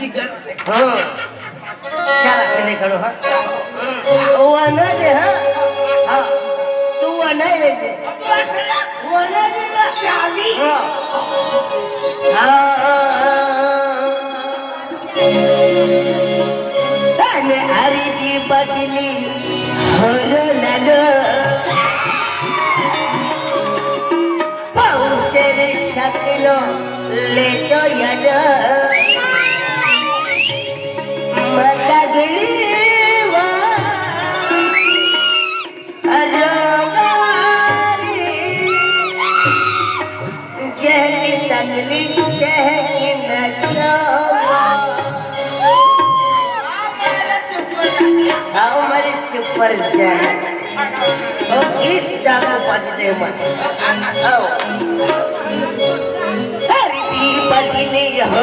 જીગર છે. હા. ચાલ આપણે કરો હા. ઓવા ન દે હા. હા. તું ઓવા નહીં લેજે ઓવા ન દે ચાલી હા. હા. અને હરીજી બદલી હરો લડો. પૌષર શકલો લેતો યડ આવો મારી સુપર જાન ઓ ગીત જાનો પાટી દે મત આવો હરી પડી ને હો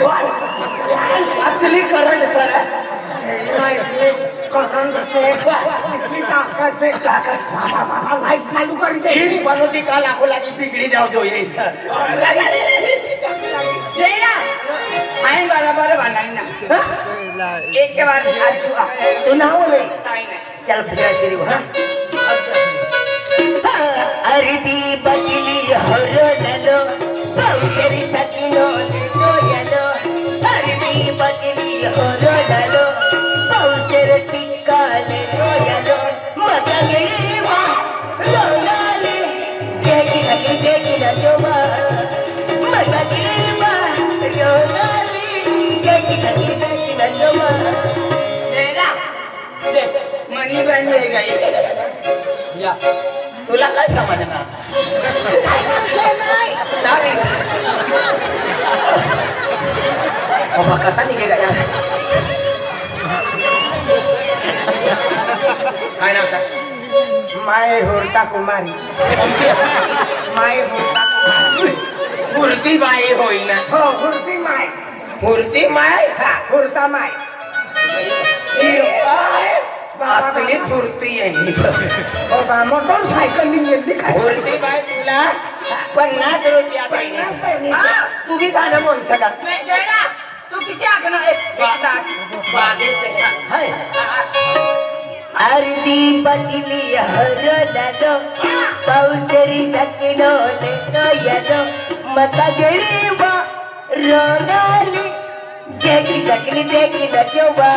ભગવાન આટલી કરંટ કરે કાલ આખો લાગી પીગળી જાવ જોઈએ બરાબર બનાવી ના એક વાર સાચું આ. તું ના આવો નહીં કાંઈ નહીં. चल फिर तेरी जेगी लगी जेगी लजो वा तेरा दे, मणिबन हे गई या तुला काय समजणार चालेल. बाबा कसा निघेगा या काय नाव सांग? माय होता कुमारी माय होता कुमारी मूर्ती बाई होईना हो हुरती माय मूर्ती माय मूर्ता माय. आपली मूर्ती आहे. मोटर सायकल मी मूर्ती माय तुला. पन्नास रुपया तुम्ही झालं बोल सका तू किती आखणार अर्धी पतली हरदद. पौसरी सकिनो नेतो यदो. रोगाली जेकी सकली जेकी लचवा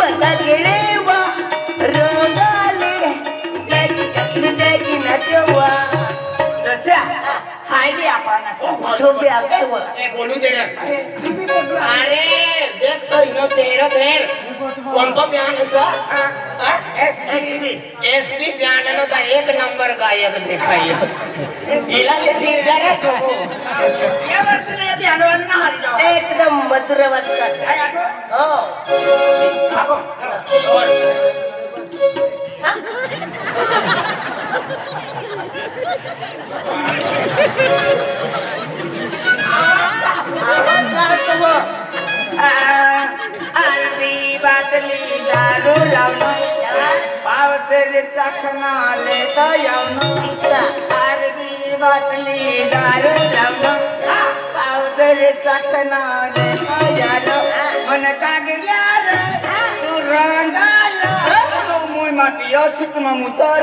बता गेलेवा रोगाले जेकी सकली जेकी लचवा रस्या અરે દેખ તો ઇનો ચહેરો દેર કોણ એસપી એસપી તો એક નંબર ગાયક દેખાય. એકદમ મધુર વાત કર. આરતી બાટલી દારૂ લાવનો પાવતરી ચકના લેતો આવનો આરતી બાટલી દારૂ લાવનો પાવતરી ચકના લેતો આવનો મને કાગડિયા રે તું રંગાલો તું મુઈ માટી અછકમાં મુતર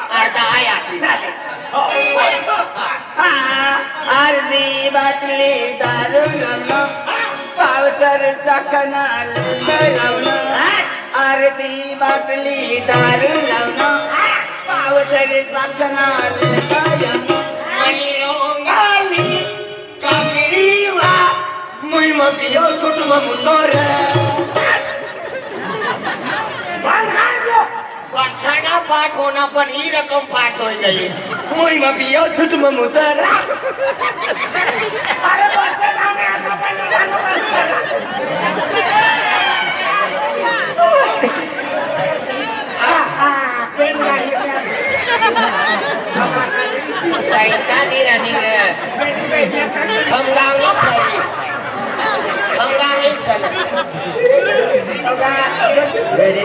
अर्धा आय आखरी अर्धी बाटली दारू लावणं पावसर चाकणा लावणं अर्धी बाटली दारू लावणं पावसर चाकणा कागडी वा मुई પાઠ હોના પણ ઈ રકમ પાઠ હોય ગઈ કોઈ માં પીયો છૂટમાં મુતર. અરે બસ નામે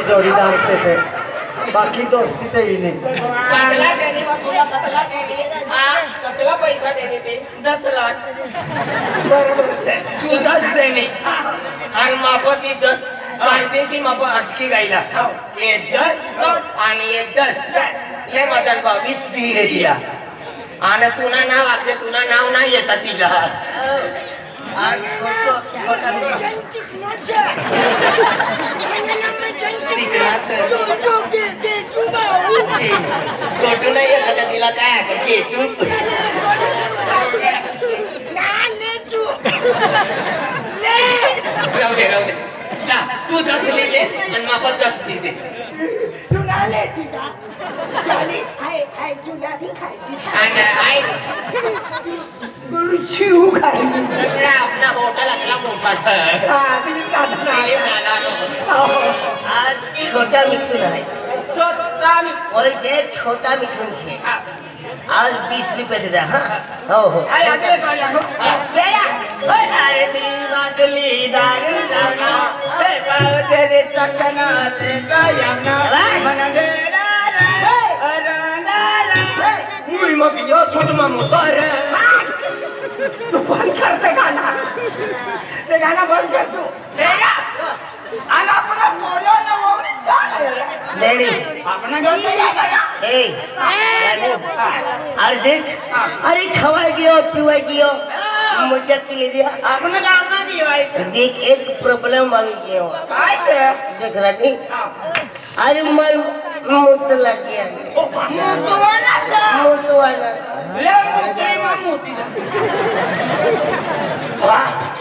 જોડીદાર છે. बाकी दोस्ती ते. येणे पैसा देणे. आणि मापती दस. बांधीची माप अटकी गायला ये दस आणि ये दस ले माझा बावीस दिले आणि तुला नाव आपले तुला नाव नाही येतात तिला. हो. ગોટુને એ કદા દિલા કાયા કે ગેટું ના લે તું લે રાવ દે રાવ દે લા તું લઈ લે અને માં પર દસ ચાલે જુદા થી ખાઈ શું ખાઈ દીધા હોટલ આટલા મોટા છે. હા स्वतः और से छोटा मिथुन छे आज बीस रुपये दे हाँ हो हो आई आगे बोला हो अरे बाटली दारू लावना ते पावते चकना ते कायना मन मुई मग यो सोड मग मोतर तू बंद कर ते गाणं ते गाणं बंद कर तू आणि आपण मोरो न मोरी અર્જિત અરે ખવાઈ ગયો પીવાઈ ગયો. મુજબ લીધી. આપણે ગામના જીવાય એક પ્રોબ્લેમ આવી ગયો.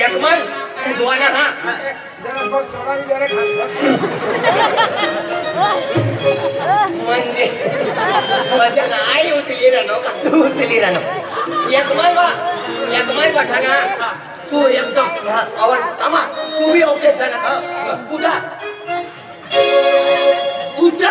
यकमल दुआना हाँ. जरा बघ सोडा मी जरा म्हणजे वचन आई उचली रानो का तू उचली रानो यकमल बा यकमल तू एकदम आवड थांबा. तू बी ओके सर. उदा उचा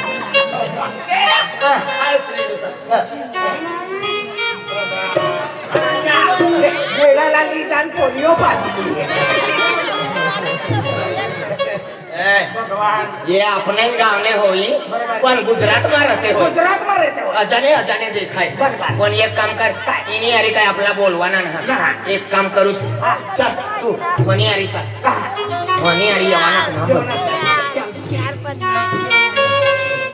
એ આપણે ગામને હોય પણ ગુજરાતમાં રહેતે હોય. ગુજરાતમાં રહેતે હોય. અજાને અજાને દેખાય. પણ એક કામ કર એની હારી કઈ આપણા બોલવાના ના. એક કામ કરું છું. ચાલ. તું મને હારી ચાલ મને હારી આવવાના